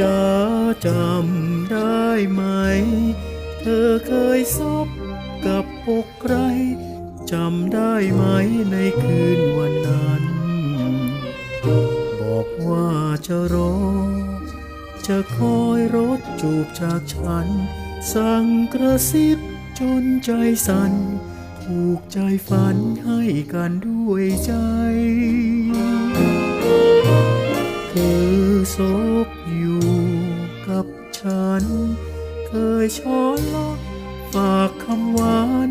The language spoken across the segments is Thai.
จะจำได้ไหม เธอเคยซบกับอกใครจำได้ไหมในคืนวันนั้น บอกว่าจะรอ จะคอยรถจูบจากฉัน สั่งกระซิบจนใจสั่นผูกใจฝันให้กันด้วยใจ เคยช้อนลอกฝากคำหวาน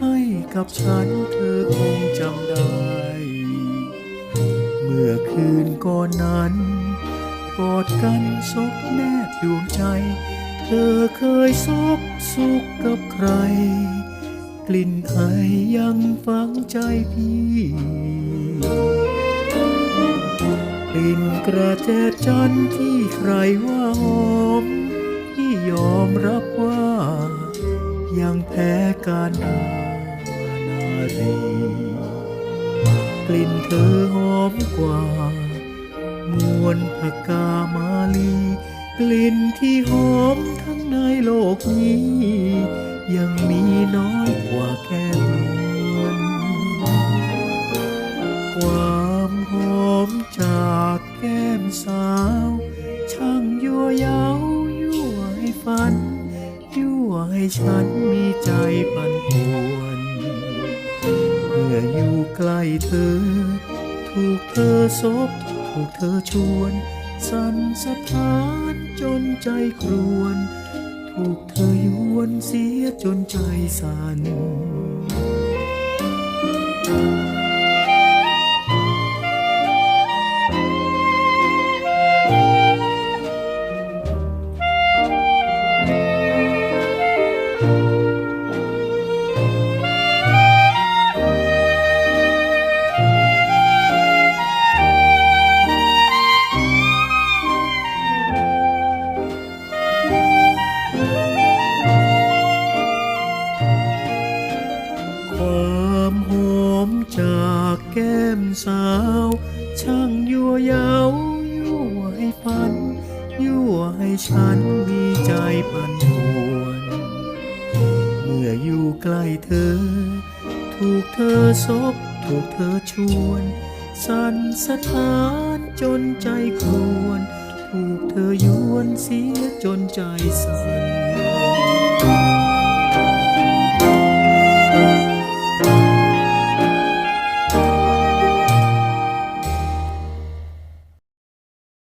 ให้กับฉันเธอคงจำได้ เมื่อคืนก่อนนั้น กอดกันซบแนบดวงใจ เธอเคยซบสุขกับใคร กลิ่นไอยังฝังใจพี่กลิ่นกระเจ็ดจันที่ใครว่าหอม อมรับว่ายังแพ้การดานารี กลิ่นเธอหอมกว่า มวลพกามาลี กลิ่นที่หอมทั้งในโลกนี้ ยังมีน้อยกว่าแก้มนความหอมจากแก้มสาว ช่างยั่วยา ฝันยั่วให้ฉันมีใจปั่นป่วนเมื่ออยู่ใกล้เธอ ถูกเธอซบถูกเธอชวน สั่นสะท้านจนใจครวน ถูกเธอยวนเสียจนใจสั่น ความหอมจากแก้มสาว ช่างยั่วเย้ายั่วให้ฝัน ยั่วให้ฉันมีใจปั่นป่วน เมื่ออยู่ใกล้เธอ ถูกเธอซบถูกเธอชวน สั่นสะท้านจนใจครวน ถูกเธอยวนเสียจนใจสั่น